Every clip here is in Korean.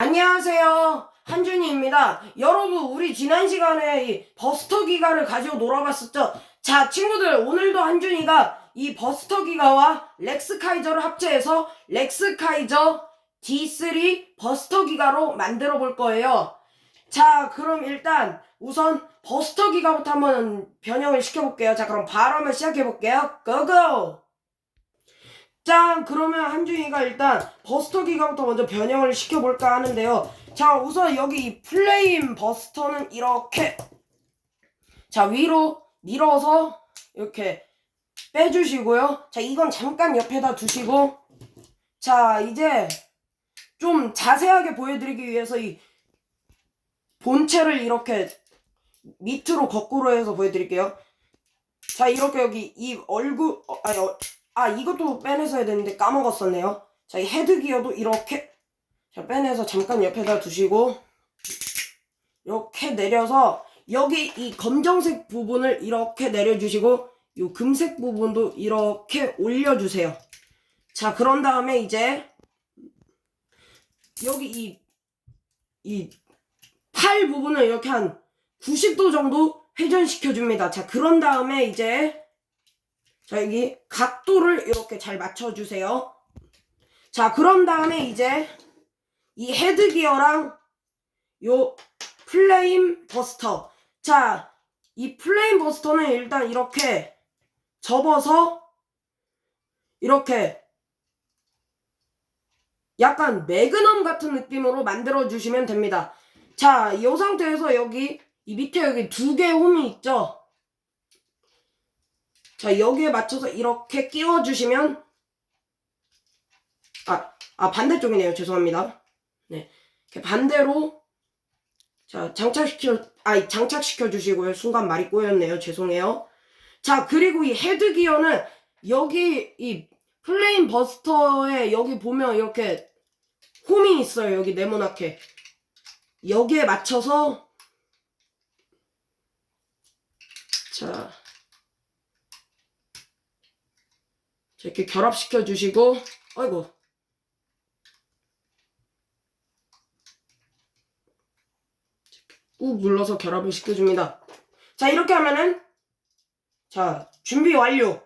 안녕하세요. 한준이입니다. 여러분, 우리 지난 시간에 이 버스터 기가를 가지고 놀아봤었죠? 자, 친구들, 오늘도 한준이가 이 버스터 기가와 렉스 카이저를 합체해서 렉스 카이저 D3 버스터 기가로 만들어 볼 거예요. 자, 그럼 일단 우선 버스터 기가부터 한번 변형을 시켜볼게요. 자, 그럼 한번 시작해볼게요. 고고! 짠! 그러면 한준이가 일단 버스터 기가부터 먼저 변형을 시켜볼까 하는데요. 자, 우선 여기 이 플레임 버스터는 이렇게 자, 위로 밀어서 이렇게 빼주시고요. 자, 이건 잠깐 옆에다 두시고 자, 이제 좀 자세하게 보여드리기 위해서 이 본체를 이렇게 밑으로 거꾸로 해서 보여드릴게요. 자, 이렇게 여기 이 얼굴, 어, 아니, 어, 아, 이것도 빼내서 해야 되는데 까먹었었네요. 자, 이 헤드 기어도 이렇게 자, 빼내서 잠깐 옆에다 두시고 이렇게 내려서 여기 이 검정색 부분을 이렇게 내려주시고 이 금색 부분도 이렇게 올려주세요. 자, 그런 다음에 이제 여기 이, 이 팔 부분을 이렇게 한 90도 정도 회전시켜 줍니다. 자, 그런 다음에 이제 자, 여기 각도를 이렇게 잘 맞춰주세요. 자, 그런 다음에 이제 이 헤드 기어랑 요 플레임 버스터. 자, 이 플레임 버스터는 일단 이렇게 접어서 이렇게 약간 매그넘 같은 느낌으로 만들어 주시면 됩니다. 자, 이 상태에서 여기 이 밑에 여기 두 개의 홈이 있죠? 자, 여기에 맞춰서 이렇게 끼워주시면, 아, 아, 반대쪽이네요. 죄송합니다. 네. 반대로, 자, 장착시켜, 아, 장착시켜 주시고요. 순간 말이 꼬였네요. 죄송해요. 자, 그리고 이 헤드 기어는 여기 이 플레인 버스터에 여기 보면 이렇게 홈이 있어요. 여기 네모나게. 여기에 맞춰서, 자, 자, 이렇게 결합시켜 주시고, 아이고. 꾹 눌러서 결합을 시켜줍니다. 자, 이렇게 하면은, 자, 준비 완료.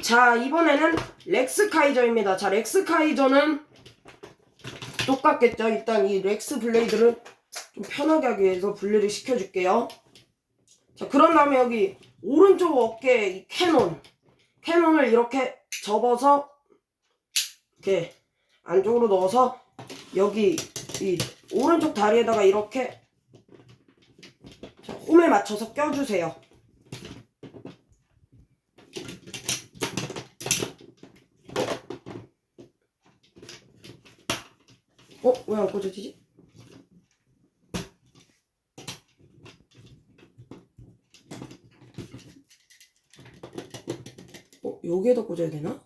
자, 이번에는 렉스카이저입니다. 자, 렉스카이저는 똑같겠죠? 일단 이 렉스 블레이드를 좀 편하게 하기 위해서 분리를 시켜줄게요. 자, 그런 다음에 여기 오른쪽 어깨에 이 캐논. 캐논을 이렇게 접어서 이렇게 안쪽으로 넣어서 여기 이 오른쪽 다리에다가 이렇게 자, 홈에 맞춰서 껴주세요. 어? 왜 안 꽂아지지? 어? 여기에다 꽂아야 되나?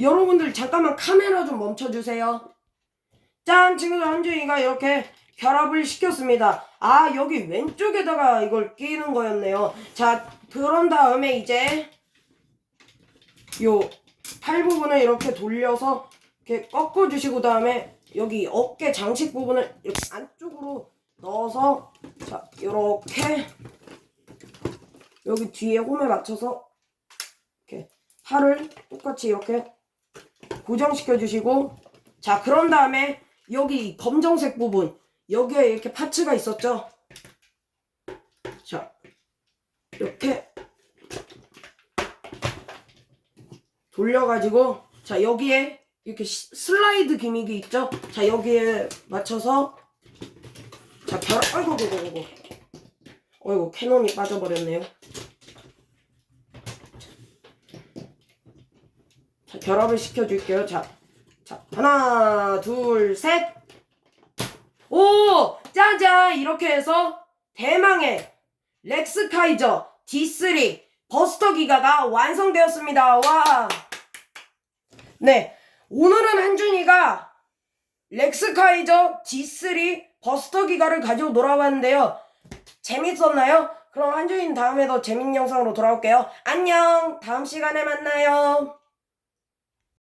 여러분들 잠깐만 카메라 좀 멈춰주세요. 짠! 친구들 한준이가 이렇게 결합을 시켰습니다. 아 여기 왼쪽에다가 이걸 끼는 거였네요. 자 그런 다음에 이제 요 팔 부분을 이렇게 돌려서 이렇게 꺾어주시고 다음에 여기 어깨 장식 부분을 이렇게 안쪽으로 넣어서 자 이렇게. 여기 뒤에 홈에 맞춰서 이렇게 팔을 똑같이 이렇게 고정시켜 주시고 자 그런 다음에 여기 검정색 부분 여기에 이렇게 파츠가 있었죠? 자 이렇게 돌려가지고 자 여기에 이렇게 시- 슬라이드 기믹이 있죠? 자 여기에 맞춰서 자 결, 아이고 아이고 아이고 어이구 캐논이 빠져버렸네요. 자 결합을 시켜줄게요. 자, 자 하나 둘 셋 오 짜잔! 이렇게 해서 대망의 렉스카이저 D3 버스터 기가가 완성되었습니다. 와! 네, 오늘은 한준이가 렉스카이저 G3 버스터 기가를 가지고 놀아봤는데요. 재밌었나요? 그럼 한준이는 다음에 더 재밌는 영상으로 돌아올게요. 안녕! 다음 시간에 만나요.